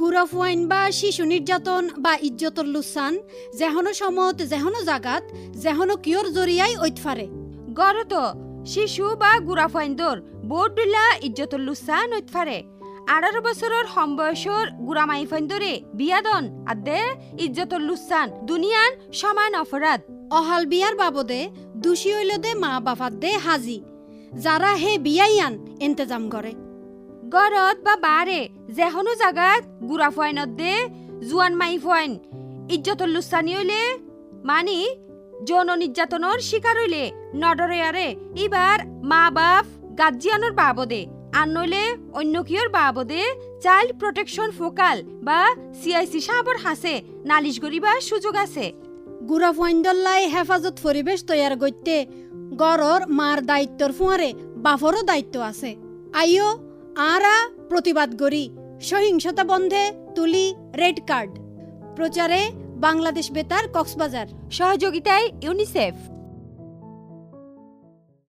গুরফওয়াইন বা শিশু নির্যাতন বা ইজ্জতর লুসান যেহনো সমত যেহনো জাগাত যেহনো কিয়র জরিয়াই ঐতফারে গরত শিশু বা গুড়াফাইন্দর বোর্ডুল্লা ইজ্জতুল লুসা নৈতফারে আঠারো বছরের সম্বয়সর গুড়ামাই ফাইন্দরে বিয়াদন আদে ইজ্জতুল লুসান দুনিয়ান সমান অপরাধ। অহাল বিয়ার বাবদে দোষী হইল দে মা বাপাত দে হাজি যারা হে বিয়াইয়ান ইন্তজাম করে। গরত বা বারে যেহনো জাগাত গুড়াফাইনত দে, জুয়ান মাই ফাইন ইজ্জতুল লুসানি হইলে, মানি যৌন নির্যাতনের শিকার হইলে নডরে আরে এবার মা বাপ গার্জিয়ানোর বাবদে আর নইলে অন্য কিয়র বাবদে চাইল্ড প্রোটেকশন ফোকাল বা সিআইসি সাহাবর হাসে, নালিশ করিবার সুযোগ আছে। গুড়া গুড়াফওয়াইন্দল্লাই হেফাজত পরিবেশ তৈয়ার করতে গড়র মার দায়িত্বর ফুয়ারে বাফরও দায়িত্ব আছে। আইও, আরা প্রতিবাদ করি। সহিংসতা বন্ধে তুলি রেড কার্ড। প্রচারে বাংলাদেশ বেতার কক্সবাজার। সহযোগিতায় ইউনিসেফ।